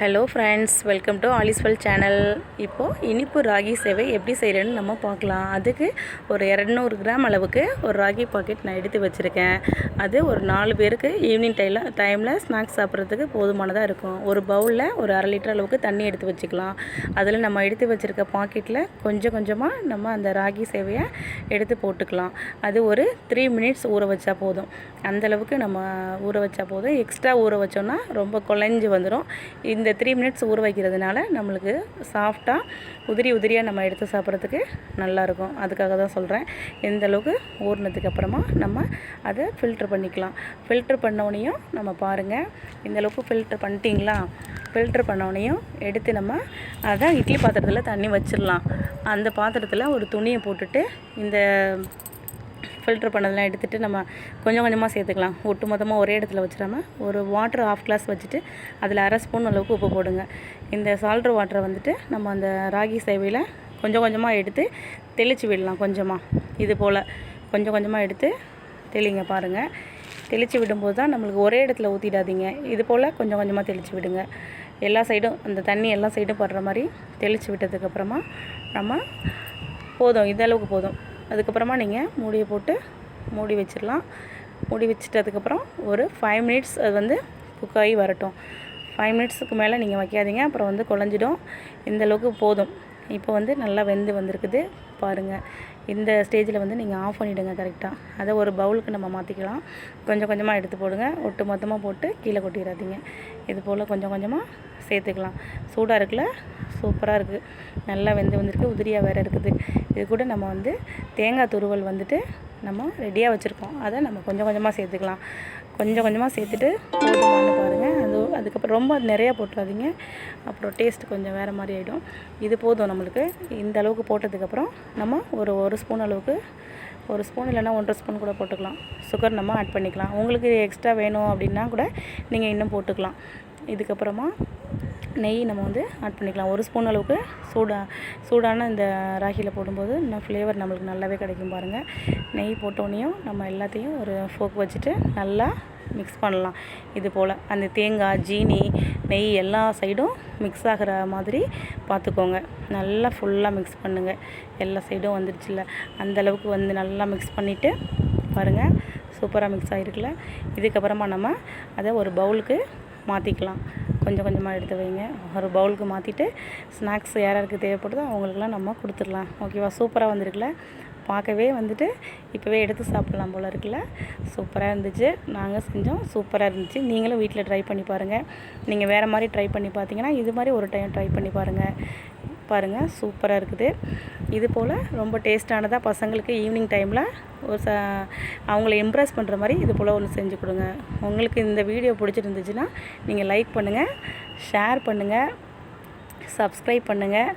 Hello friends welcome to ஆலிஸ்வல் channel இப்போது இனிப்பு ராகி சேவை எப்படி செய்கிறேன்னு நம்ம பார்க்கலாம். அதுக்கு ஒரு இரநூறு கிராம் அளவுக்கு ஒரு ராகி பாக்கெட் நான் எடுத்து வச்சுருக்கேன். அது ஒரு நாலு பேருக்கு ஈவினிங் டைமில் டைமில் ஸ்நாக்ஸ் சாப்பிட்றதுக்கு போதுமானதாக இருக்கும். ஒரு பவுலில் ஒரு அரை லிட்டர் அளவுக்கு தண்ணி எடுத்து வச்சுக்கலாம். அதில் நம்ம எடுத்து வச்சுருக்க பாக்கெட்டில் கொஞ்சம் கொஞ்சமாக நம்ம அந்த ராகி சேவையை எடுத்து போட்டுக்கலாம். அது ஒரு த்ரீ மினிட்ஸ் ஊற வச்சா போதும். அந்தளவுக்கு நம்ம ஊற வச்சா போதும். எக்ஸ்ட்ரா ஊற வச்சோன்னா ரொம்ப குழஞ்சி வந்துடும் இந்த இந்த த்ரீ மினிட்ஸ் ஊற வைக்கிறதுனால நம்மளுக்கு சாஃப்டாக உதிரி உதிரியாக நம்ம எடுத்து சாப்பிட்றதுக்கு நல்லாயிருக்கும் அதுக்காக தான் சொல்கிறேன் இந்த அளவுக்கு ஊறினதுக்கு அப்புறமா நம்ம அதை ஃபில்ட்ரு பண்ணிக்கலாம். ஃபில்ட்ரு பண்ணோடனையும் நம்ம பாருங்கள் இந்த அளவுக்கு ஃபில்ட்ரு பண்ணிட்டீங்களா? ஃபில்ட்ரு பண்ணோடனையும் எடுத்து நம்ம அதை இட்லி பாத்திரத்தில் தண்ணி வச்சிடலாம். அந்த பாத்திரத்தில் ஒரு துணியை போட்டுட்டு இந்த ஃபில்ட்ரு பண்ணதெல்லாம் எடுத்துகிட்டு நம்ம கொஞ்சம் கொஞ்சமாக சேர்த்துக்கலாம். ஒட்டு மொத்தமாக ஒரே இடத்துல வச்சிடாம ஒரு வாட்டர் ஆஃப் கிளாஸ் வச்சுட்டு அதில் அரை ஸ்பூன் அளவுக்கு உப்பு போடுங்க. இந்த சால்ட்ரு வாட்டரை வந்துட்டு நம்ம அந்த ராகி சேவையில் கொஞ்சம் கொஞ்சமாக எடுத்து தெளித்து விடலாம் கொஞ்சமாக இது போல் கொஞ்சம் கொஞ்சமாக எடுத்து தெளிங்க பாருங்கள் தெளித்து விடும்போது தான் நம்மளுக்கு ஒரே இடத்துல ஊற்றிடாதீங்க இது போல் கொஞ்சம் கொஞ்சமாக தெளித்து விடுங்க. எல்லா சைடும் அந்த தண்ணி எல்லா சைடும் படுற மாதிரி தெளித்து விட்டதுக்கப்புறமா நம்ம போதும். இதளவுக்கு போதும். அதுக்கப்புறமா நீங்கள் மூடியை போட்டு மூடி வச்சிடலாம் மூடி வச்சிட்டதுக்கப்புறம் ஒரு ஃபைவ் மினிட்ஸ் அது வந்து குக்காகி வரட்டும். ஃபைவ் மினிட்ஸுக்கு மேலே நீங்கள் வைக்காதீங்க. அப்புறம் வந்து குழஞ்சிடும். இந்தளவுக்கு போதும். இப்போ வந்து நல்லா வெந்து வந்திருக்குது. பாருங்கள் இந்த ஸ்டேஜில் வந்து நீங்கள் ஆஃப் பண்ணிவிடுங்க கரெக்டாக அதை ஒரு பவுலுக்கு நம்ம மாற்றிக்கலாம் கொஞ்சம் கொஞ்சமாக எடுத்து போடுங்க. ஒட்டு மொத்தமாக போட்டு கீழே கொட்டிடாதீங்க இது போல் கொஞ்சம் கொஞ்சமாக சேர்த்துக்கலாம். சூடாக இருக்குல்ல? சூப்பராக இருக்குது நல்லா வெந்து வந்திருக்கு. உதிரியாக வேறு இருக்குது. இது கூட நம்ம வந்து தேங்காய் துருவல் வந்துட்டு நம்ம ரெடியாக வச்சுருக்கோம். அதை நம்ம கொஞ்சம் கொஞ்சமாக சேர்த்துக்கலாம். கொஞ்சம் கொஞ்சமாக சேர்த்துட்டு போதுமானு பாருங்கள் அது அதுக்கப்புறம் ரொம்ப நிறையா போட்டுறாதீங்க. அப்புறம் டேஸ்ட் கொஞ்சம் வேறு மாதிரி ஆகிடும் இது போதும் நம்மளுக்கு. இந்த அளவுக்கு போட்டதுக்கப்புறம் நம்ம ஒரு ஒரு ஸ்பூன் அளவுக்கு ஒரு ஸ்பூன் இல்லைனா ஒன்றரை ஸ்பூன் கூட போட்டுக்கலாம். சுகர் நம்ம ஆட் பண்ணிக்கலாம். உங்களுக்கு எக்ஸ்ட்ரா வேணும் அப்படின்னா கூட நீங்கள் இன்னும் போட்டுக்கலாம். இதுக்கப்புறமா நெய் நம்ம வந்து ஆட் பண்ணிக்கலாம். ஒரு ஸ்பூன் அளவுக்கு சூடாக சூடான இந்த ராகியில் போடும்போது இன்னும் ஃப்ளேவர் நம்மளுக்கு நல்லாவே கிடைக்கும் பாருங்கள் நெய் போட்டோடனையும் நம்ம எல்லாத்தையும் ஒரு ஃபோக் வச்சுட்டு நல்லா மிக்ஸ் பண்ணலாம். இது போல். அந்த தேங்காய் ஜீனி நெய் எல்லா சைடும் மிக்ஸ் ஆகிற மாதிரி பார்த்துக்கோங்க. நல்லா ஃபுல்லாக மிக்ஸ் பண்ணுங்கள் எல்லா சைடும் வந்துடுச்சுல்ல அந்தளவுக்கு வந்து நல்லா மிக்ஸ் பண்ணிவிட்டு பாருங்கள் சூப்பராக மிக்ஸ் ஆகிருக்குல்ல இதுக்கப்புறமா நம்ம அதை ஒரு பவுலுக்கு மாற்றிக்கலாம் கொஞ்சம் கொஞ்சமாக எடுத்து வைங்க. ஒரு பவுலுக்கு மாற்றிட்டு ஸ்நாக்ஸ் யார் யாருக்கு தேவைப்படுதோ அவங்களுக்குலாம் நம்ம கொடுத்துடலாம். ஓகேவா சூப்பராக வந்திருக்குல்ல? பார்க்கவே வந்துட்டு இப்போவே எடுத்து சாப்பிட்லாம் போல் இருக்குல்ல? சூப்பராக இருந்துச்சு. நாங்கள் செஞ்சோம். சூப்பராக இருந்துச்சு. நீங்களும் வீட்டில் ட்ரை பண்ணி பாருங்கள் நீங்கள் வேறு மாதிரி ட்ரை பண்ணி பார்த்தீங்கன்னா இது மாதிரி ஒரு டைம் ட்ரை பண்ணி பாருங்கள் பாருங்கள் சூப்பராக இருக்குது. இது போல் ரொம்ப டேஸ்ட்டானதாக பசங்களுக்கு ஈவினிங் டைமில் ஒரு ச அவங்கள இம்ப்ரெஸ் பண்ணுற மாதிரி இது போல் ஒன்று செஞ்சு கொடுங்க. உங்களுக்கு இந்த வீடியோ பிடிச்சிருந்துச்சுன்னா நீங்கள் லைக் பண்ணுங்கள் ஷேர் பண்ணுங்கள் சப்ஸ்கிரைப் பண்ணுங்கள்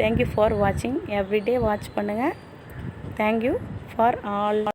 தேங்க்யூ ஃபார் வாட்சிங் எவ்ரிடே வாட்ச் பண்ணுங்கள் தேங்க்யூ ஃபார் ஆல்